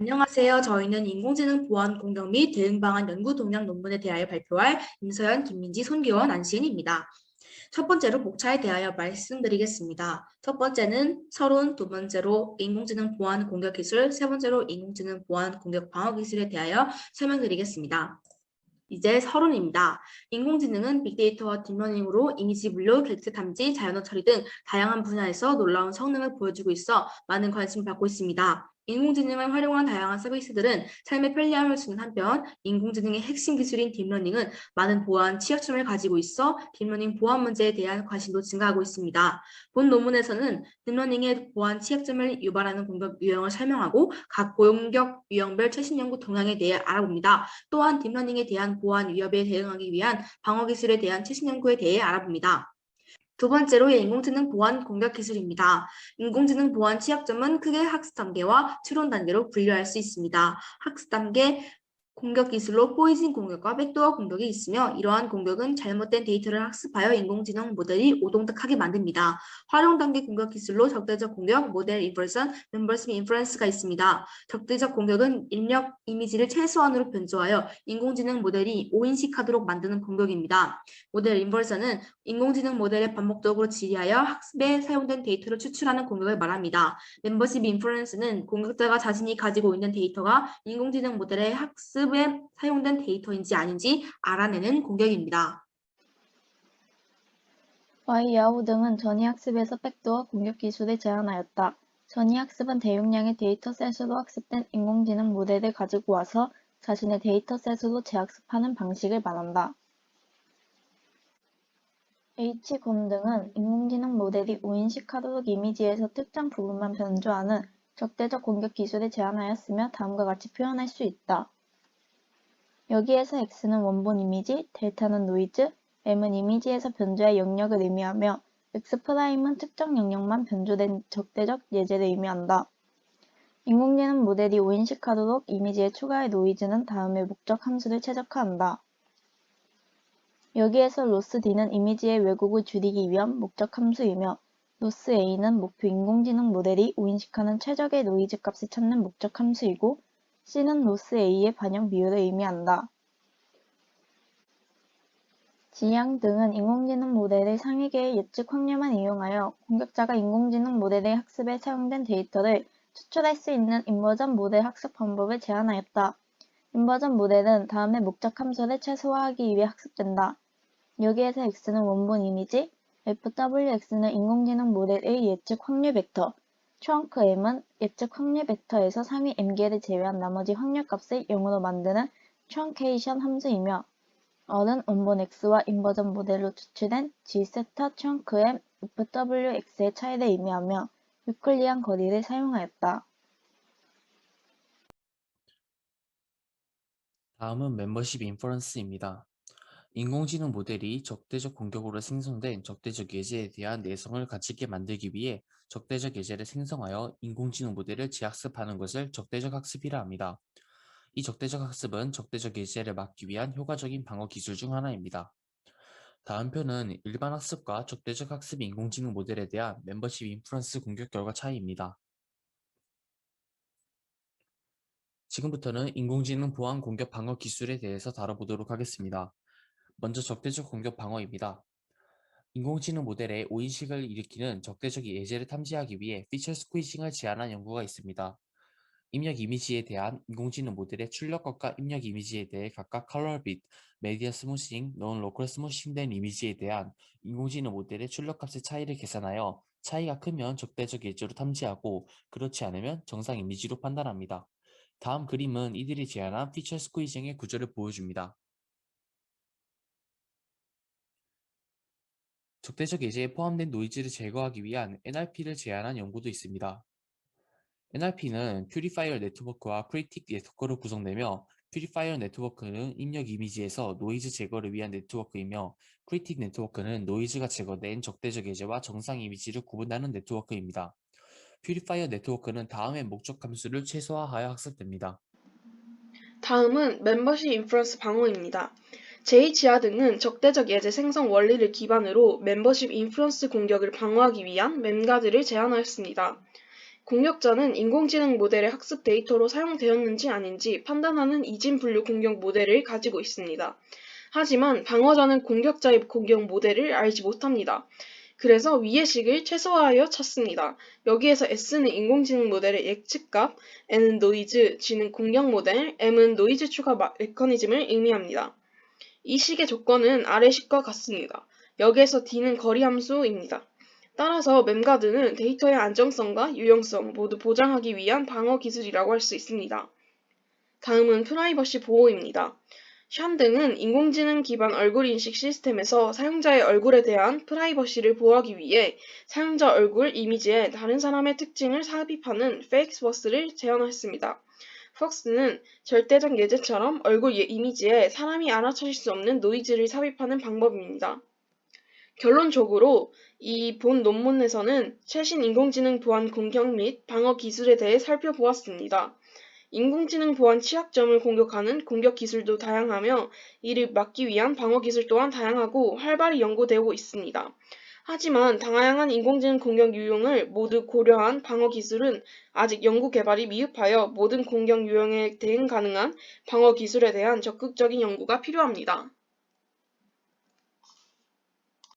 안녕하세요. 저희는 인공지능 보안 공격 및 대응 방안 연구 동향 논문에 대하여 발표할 임서연, 김민지, 손기원, 안시은입니다. 첫 번째로 목차에 대하여 말씀드리겠습니다. 첫 번째는 서론, 두 번째로 인공지능 보안 공격 기술, 세 번째로 인공지능 보안 공격 방어 기술에 대하여 설명드리겠습니다. 이제 서론입니다. 인공지능은 빅데이터와 딥러닝으로 이미지 분류, 객체 탐지, 자연어 처리 등 다양한 분야에서 놀라운 성능을 보여주고 있어 많은 관심을 받고 있습니다. 인공지능을 활용한 다양한 서비스들은 삶의 편리함을 주는 한편 인공지능의 핵심 기술인 딥러닝은 많은 보안 취약점을 가지고 있어 딥러닝 보안 문제에 대한 관심도 증가하고 있습니다. 본 논문에서는 딥러닝의 보안 취약점을 유발하는 공격 유형을 설명하고 각 공격 유형별 최신 연구 동향에 대해 알아봅니다. 또한 딥러닝에 대한 보안 위협에 대응하기 위한 방어 기술에 대한 최신 연구에 대해 알아봅니다. 두 번째로 인공지능 보안 공격 기술입니다. 인공지능 보안 취약점은 크게 학습 단계와 추론 단계로 분류할 수 있습니다. 학습 단계 공격 기술로 포이즌 공격과 백도어 공격이 있으며 이러한 공격은 잘못된 데이터를 학습하여 인공지능 모델이 오동득하게 만듭니다. 활용 단계 공격 기술로 적대적 공격, 모델 인퍼레션, 멤버십 인퍼런스가 있습니다. 적대적 공격은 입력 이미지를 최소한으로 변조하여 인공지능 모델이 오인식하도록 만드는 공격입니다. 모델 인버전은 인공지능 모델에 반복적으로 질의하여 학습에 사용된 데이터를 추출하는 공격을 말합니다. 멤버십 인프루언스는 공격자가 자신이 가지고 있는 데이터가 인공지능 모델의 학습 에 사용된 데이터인지 아닌지 알아내는 공격입니다. 와이야후 등은 전이학습에서 백도어 공격 기술을 제안하였다. 전이학습은 대용량의 데이터셋으로 학습된 인공지능 모델을 가지고 와서 자신의 데이터셋으로 재학습하는 방식을 말한다. H곤 등은 인공지능 모델이 오인식하도록 이미지에서 특정 부분만 변조하는 적대적 공격 기술을 제안하였으며 다음과 같이 표현할 수 있다. 여기에서 X는 원본 이미지, 델타는 노이즈, M은 이미지에서 변조의 영역을 의미하며 X'은 특정 영역만 변조된 적대적 예제를 의미한다. 인공지능 모델이 오인식하도록 이미지에 추가할 노이즈는 다음의 목적 함수를 최적화한다. 여기에서 로스 D는 이미지의 왜곡을 줄이기 위한 목적 함수이며 로스 A는 목표 인공지능 모델이 오인식하는 최적의 노이즈 값을 찾는 목적 함수이고 C는 로스 A의 반영 비율을 의미한다. 지향 등은 인공지능 모델의 상위계의 예측 확률만 이용하여 공격자가 인공지능 모델의 학습에 사용된 데이터를 추출할 수 있는 인버전 모델 학습 방법을 제안하였다. 인버전 모델은 다음의 목적 함수를 최소화하기 위해 학습된다. 여기에서 x는 원본 이미지, fwx는 인공지능 모델의 예측 확률 벡터, 트렁크 m은 예측 확률 벡터에서 상위 m개를 제외한 나머지 확률 값을 0으로 만드는 트렁케이션 함수이며 어는 원본 x와 인버전 모델로 추출된 g세타 트렁크 m fwx의 차이를 의미하며 유클리안 거리를 사용하였다. 다음은 멤버십 인퍼런스입니다. 인공지능 모델이 적대적 공격으로 생성된 적대적 예제에 대한 내성을 갖추게 만들기 위해 적대적 예제를 생성하여 인공지능 모델을 재학습하는 것을 적대적 학습이라 합니다. 이 적대적 학습은 적대적 예제를 막기 위한 효과적인 방어 기술 중 하나입니다. 다음 표는 일반 학습과 적대적 학습 인공지능 모델에 대한 멤버십 인프런스 공격 결과 차이입니다. 지금부터는 인공지능 보안 공격 방어 기술에 대해서 다뤄보도록 하겠습니다. 먼저 적대적 공격 방어입니다. 인공지능 모델에 오인식을 일으키는 적대적 예제를 탐지하기 위해 피처 스퀴징을 제안한 연구가 있습니다. 입력 이미지에 대한 인공지능 모델의 출력값과 입력 이미지에 대해 각각 컬러 빛, 메디어 스무싱, 논 로컬 스무싱 된 이미지에 대한 인공지능 모델의 출력값의 차이를 계산하여 차이가 크면 적대적 예제로 탐지하고 그렇지 않으면 정상 이미지로 판단합니다. 다음 그림은 이들이 제안한 피처 스퀴징의 구조를 보여줍니다. 적대적 예제에 포함된 노이즈를 제거하기 위한 NRP를 제안한 연구도 있습니다. NRP는 퓨리파이어 네트워크와 크리틱 네트워크로 구성되며 퓨리파이어 네트워크는 입력 이미지에서 노이즈 제거를 위한 네트워크이며 크리틱 네트워크는 노이즈가 제거된 적대적 예제와 정상 이미지를 구분하는 네트워크입니다. 퓨리파이어 네트워크는 다음의 목적 함수를 최소화하여 학습됩니다. 다음은 멤버십 인프런스 방어입니다. 제2지하 등은 적대적 예제 생성 원리를 기반으로 멤버십 인프런스 공격을 방어하기 위한 멤가드를 제안하였습니다. 공격자는 인공지능 모델의 학습 데이터로 사용되었는지 아닌지 판단하는 이진 분류 공격 모델을 가지고 있습니다. 하지만 방어자는 공격자의 공격 모델을 알지 못합니다. 그래서 위의 식을 최소화하여 찾습니다. 여기에서 S는 인공지능 모델의 예측값, N은 노이즈, G는 공격 모델, M은 노이즈 추가 마- 메커니즘을 의미합니다. 이 식의 조건은 아래 식과 같습니다. 여기에서 D는 거리 함수입니다. 따라서 멤가드는 데이터의 안정성과 유용성 모두 보장하기 위한 방어 기술이라고 할 수 있습니다. 다음은 프라이버시 보호입니다. 샨 등은 인공지능 기반 얼굴 인식 시스템에서 사용자의 얼굴에 대한 프라이버시를 보호하기 위해 사용자 얼굴 이미지에 다른 사람의 특징을 삽입하는 페이크버스를 제안했습니다. 퍽스는 절대적 예제처럼 얼굴 예- 이미지에 사람이 알아차릴 수 없는 노이즈를 삽입하는 방법입니다. 결론적으로 이 본 논문에서는 최신 인공지능 보안 공격 및 방어 기술에 대해 살펴보았습니다. 인공지능 보안 취약점을 공격하는 공격 기술도 다양하며 이를 막기 위한 방어 기술 또한 다양하고 활발히 연구되고 있습니다. 하지만 다양한 인공지능 공격 유형을 모두 고려한 방어 기술은 아직 연구 개발이 미흡하여 모든 공격 유형에 대응 가능한 방어 기술에 대한 적극적인 연구가 필요합니다.